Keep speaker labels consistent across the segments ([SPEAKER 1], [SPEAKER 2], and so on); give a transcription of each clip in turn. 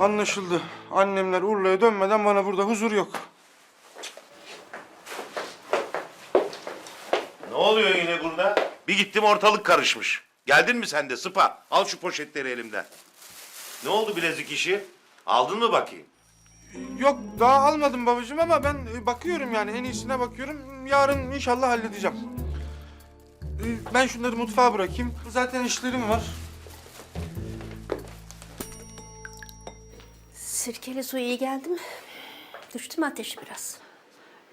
[SPEAKER 1] Anlaşıldı. Annemler Urla'ya dönmeden bana burada huzur yok.
[SPEAKER 2] Ne oluyor yine burada? Bir gittim ortalık karışmış. Geldin mi sen de Sıpa? Al şu poşetleri elimden. Ne oldu bilezik işi? Aldın mı bakayım?
[SPEAKER 1] Yok daha almadım babacığım ama ben bakıyorum yani en iyisine bakıyorum. Yarın inşallah halledeceğim. E, Ben şunları mutfağa bırakayım. Zaten işlerim var.
[SPEAKER 3] Sirkeli su iyi geldi mi? Düştü mü ateşi biraz?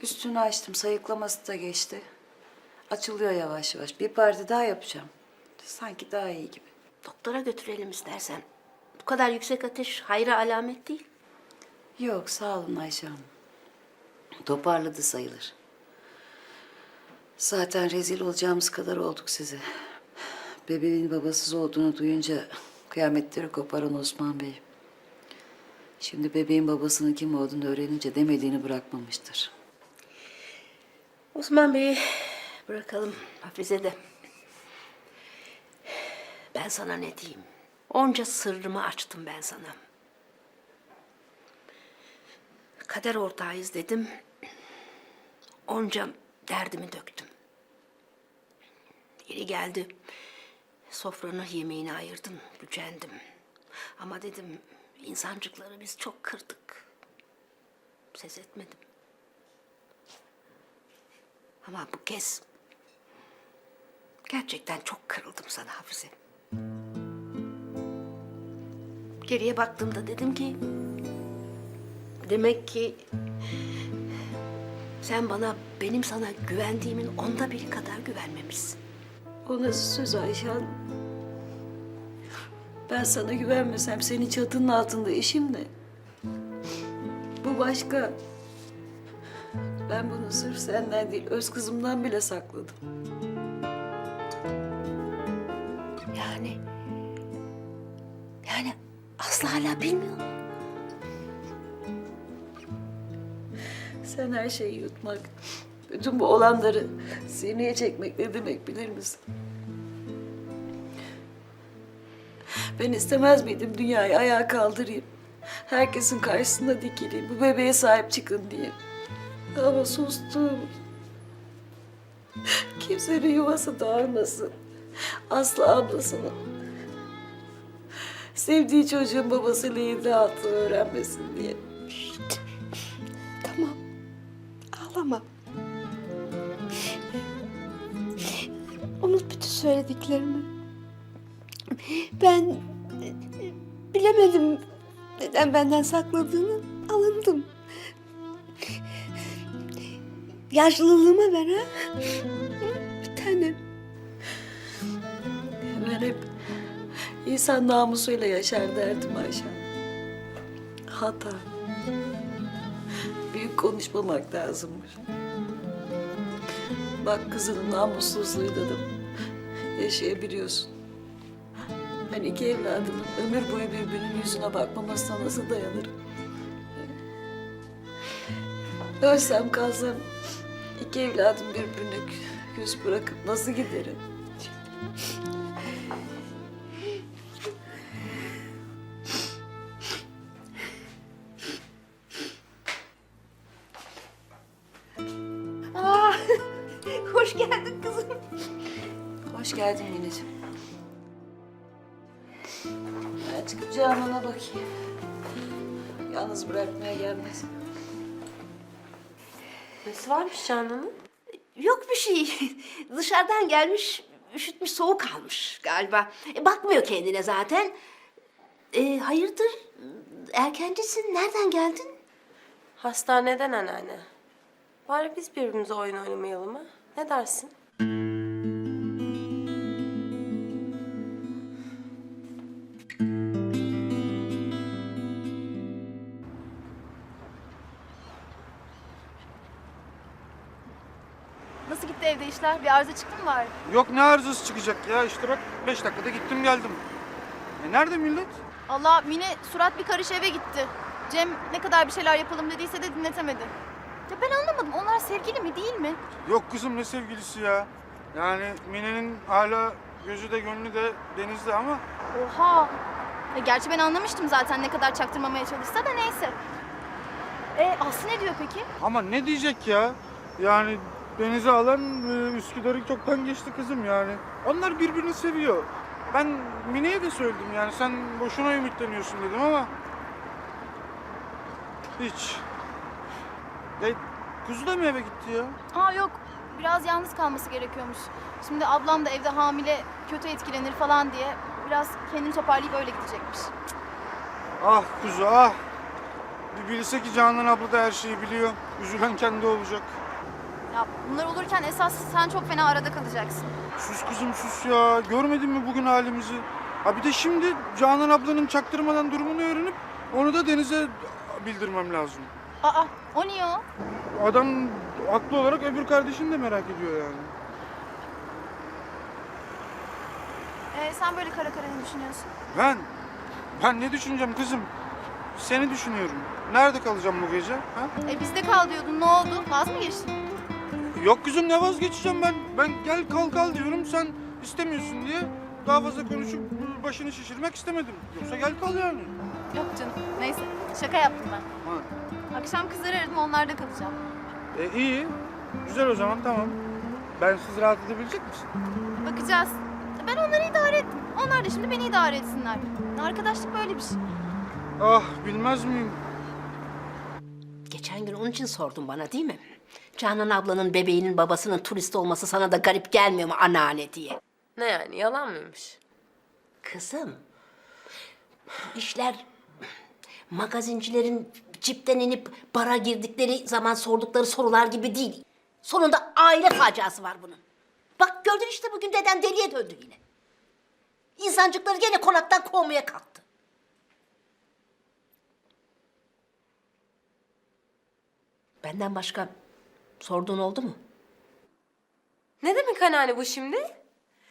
[SPEAKER 4] Üstünü açtım, sayıklaması da geçti. Açılıyor yavaş yavaş. Bir parti daha yapacağım. Sanki daha iyi gibi.
[SPEAKER 3] Doktora götürelim istersen. Bu kadar yüksek ateş hayra alamet değil.
[SPEAKER 4] Yok, sağ olun Ayşe Hanım. Toparladı sayılır. Zaten rezil olacağımız kadar olduk size. Bebeğin babasız olduğunu duyunca kıyametleri koparan Osman Bey. Şimdi bebeğin babasının kim olduğunu öğrenince demediğini bırakmamıştır.
[SPEAKER 3] Osman Bey'i bırakalım Hafize de. Ben sana ne diyeyim? Onca sırrımı açtım ben sana. Kader ortağıyız dedim. Onca derdimi döktüm. Yeri geldi. Sofranı yemeğini ayırdım, gücendim. Ama dedim insancıkları biz çok kırdık. Ses etmedim. Ama bu kez gerçekten çok kırıldım sana Hafize. Geriye baktığımda dedim ki demek ki sen bana benim sana güvendiğimin onda biri kadar güvenmemişsin.
[SPEAKER 4] O nasıl söz Ayşe Hanım? Ben sana güvenmesem senin çatının altında işim ne? Bu başka. Ben bunu sırf senden değil, öz kızımdan bile sakladım.
[SPEAKER 3] Yani yani Aslı hala bilmiyor.
[SPEAKER 4] Sen her şeyi yutmak, bütün bu olanları sineye çekmek ne demek bilir misin? Ben istemez miydim dünyayı ayağa kaldırayım? Herkesin karşısında dikileyim, bu bebeğe sahip çıkın diye. Ama sustum. Kimsenin yuvası dağılmasın. Aslı ablasının. Sevdiği çocuğun babasıyla ilgili hatırı öğrenmesin diye.
[SPEAKER 3] Tamam. Ağlama. Unut bütün söylediklerimi. Ben bilemedim neden benden sakladığını. Alındım. Yaşlılığıma ver ha. Bir tane.
[SPEAKER 4] Ben hep insan namusuyla yaşar derdim Ayşe. Hata. Büyük konuşmamak lazımmış. Bak kızının namussuzluğuyla da yaşayabiliyorsun. Ben iki evladımın ömür boyu birbirinin yüzüne bakmamasına nasıl dayanırım? Ölsem kalsam iki evladım birbirine küs bırakıp nasıl giderim? Çıkıp Canan'a bakayım. Yalnız bırakmaya gelmesin.
[SPEAKER 5] Nesi varmış Canan'ın?
[SPEAKER 3] Yok bir şey. Dışarıdan gelmiş, üşütmüş, soğuk almış galiba. E, bakmıyor kendine zaten. E, hayırdır? Erkencisin. Nereden geldin?
[SPEAKER 5] Hastaneden anneanne. Bari biz birbirimize oyun oynamayalım ha? Ne dersin?
[SPEAKER 6] Nasıl gitti evde işler? Bir arıza çıktı mı var?
[SPEAKER 1] Yok ne arızası çıkacak ya işte bak beş dakikada gittim geldim. E nerede millet?
[SPEAKER 6] Allah Mine surat bir karış eve gitti. Cem ne kadar bir şeyler yapalım dediyse de dinletemedi. Ya ben anlamadım. Onlar sevgili mi değil mi?
[SPEAKER 1] Yok kızım ne sevgilisi ya. Yani Mine'nin hala gözü de gönlü de denizde ama
[SPEAKER 6] Oha. E, gerçi ben anlamıştım zaten ne kadar çaktırmamaya çalışsa da neyse. E, Aslı ne diyor peki?
[SPEAKER 1] Ama ne diyecek ya? Yani denize alan e, Üsküdar'ı çoktan geçti kızım yani. Onlar birbirini seviyor. Ben Mine'ye de söyledim yani sen boşuna ümitleniyorsun dedim ama... Hiç. Ya, kuzu da mı eve gitti ya?
[SPEAKER 6] Aa yok biraz yalnız kalması gerekiyormuş. Şimdi ablam da evde hamile kötü etkilenir falan diye biraz kendini toparlayıp öyle gidecekmiş.
[SPEAKER 1] Ah kuzu ah. Bir bilse ki Canan abla da her şeyi biliyor. Üzülen kendi olacak.
[SPEAKER 6] Ya bunlar olurken esas sen çok fena arada kalacaksın.
[SPEAKER 1] Sus kızım sus ya. Görmedin mi bugün halimizi? Ha bir de şimdi Canan ablanın çaktırmadan durumunu öğrenip onu da Deniz'e bildirmem lazım.
[SPEAKER 6] Aa o niye o?
[SPEAKER 1] Adam haklı olarak öbür kardeşini de merak ediyor yani.
[SPEAKER 6] E, sen böyle kara kara ne düşünüyorsun?
[SPEAKER 1] Ben? Ben ne düşüneceğim kızım? Seni düşünüyorum. Nerede kalacağım bu gece? Ha?
[SPEAKER 6] E bizde kal diyordun ne oldu? Vaz mı geçtin?
[SPEAKER 1] Yok kızım ne vazgeçeceğim ben. Ben gel kal kal diyorum sen istemiyorsun diye daha fazla konuşup başını şişirmek istemedim. Yoksa gel kal yani.
[SPEAKER 6] Yok canım neyse şaka yaptım ben.
[SPEAKER 1] Ha.
[SPEAKER 6] Akşam kızları aradım onlarda kalacağım.
[SPEAKER 1] E iyi. Güzel o zaman tamam. Ben siz rahat edebilecek misin?
[SPEAKER 6] Bakacağız. Ben onları idare ettim. Onlar da şimdi beni idare etsinler. Arkadaşlık böyle bir şey.
[SPEAKER 1] Ah bilmez miyim?
[SPEAKER 3] Geçen gün onun için sordun bana değil mi? Canan ablanın bebeğinin babasının turist olması sana da garip gelmiyor mu anneanne diye.
[SPEAKER 5] Ne yani yalan mıymış?
[SPEAKER 3] Kızım, bu işler magazincilerin cipten inip bara girdikleri zaman sordukları sorular gibi değil. Sonunda aile faciası var bunun. Bak gördün işte bugün deden deliye döndü yine. İnsancıkları gene konaktan kovmaya kalktı. Benden başka sorduğun oldu mu?
[SPEAKER 5] Ne demek anneanne bu şimdi?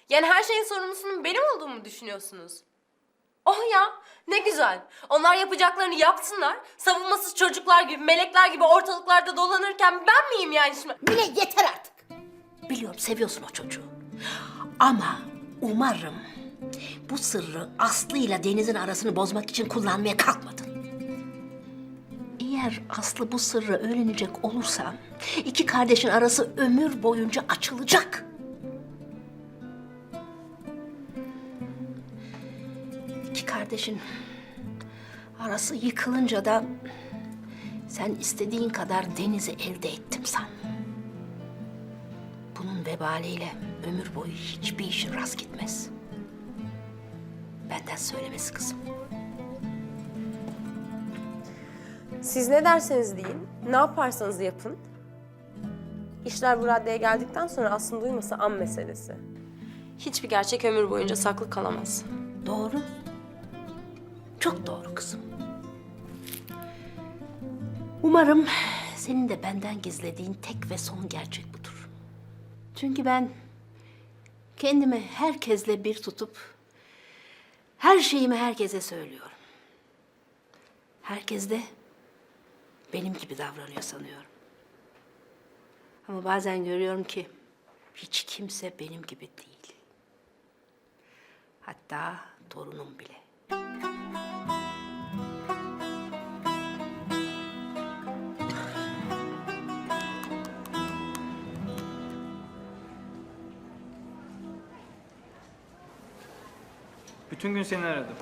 [SPEAKER 5] Yani her şeyin sorumlusunun benim olduğumu düşünüyorsunuz. Oh ya ne güzel. Onlar yapacaklarını yapsınlar. Savunmasız çocuklar gibi, melekler gibi ortalıklarda dolanırken ben miyim yani şimdi?
[SPEAKER 3] Mine yeter artık. Biliyorum seviyorsun o çocuğu. Ama umarım bu sırrı Aslı ile Deniz'in arasını bozmak için kullanmaya kalkmadın. Eğer Aslı bu sırrı öğrenecek olursa iki kardeşin arası ömür boyunca açılacak. İki kardeşin arası yıkılınca da sen istediğin kadar Deniz'i elde ettim san. Bunun vebaliyle ömür boyu hiçbir işin rast gitmez. Benden söylemesi kızım.
[SPEAKER 5] Siz ne derseniz deyin, ne yaparsanız yapın. İşler bu raddeye geldikten sonra aslında duyması an meselesi. Hiçbir gerçek ömür boyunca saklı kalamaz.
[SPEAKER 3] Doğru. Çok doğru kızım. Umarım senin de benden gizlediğin tek ve son gerçek budur. Çünkü ben kendimi herkesle bir tutup her şeyimi herkese söylüyorum. Herkes de benim gibi davranıyor sanıyorum. Ama bazen görüyorum ki hiç kimse benim gibi değil. Hatta torunum bile.
[SPEAKER 7] Bütün gün seni aradım.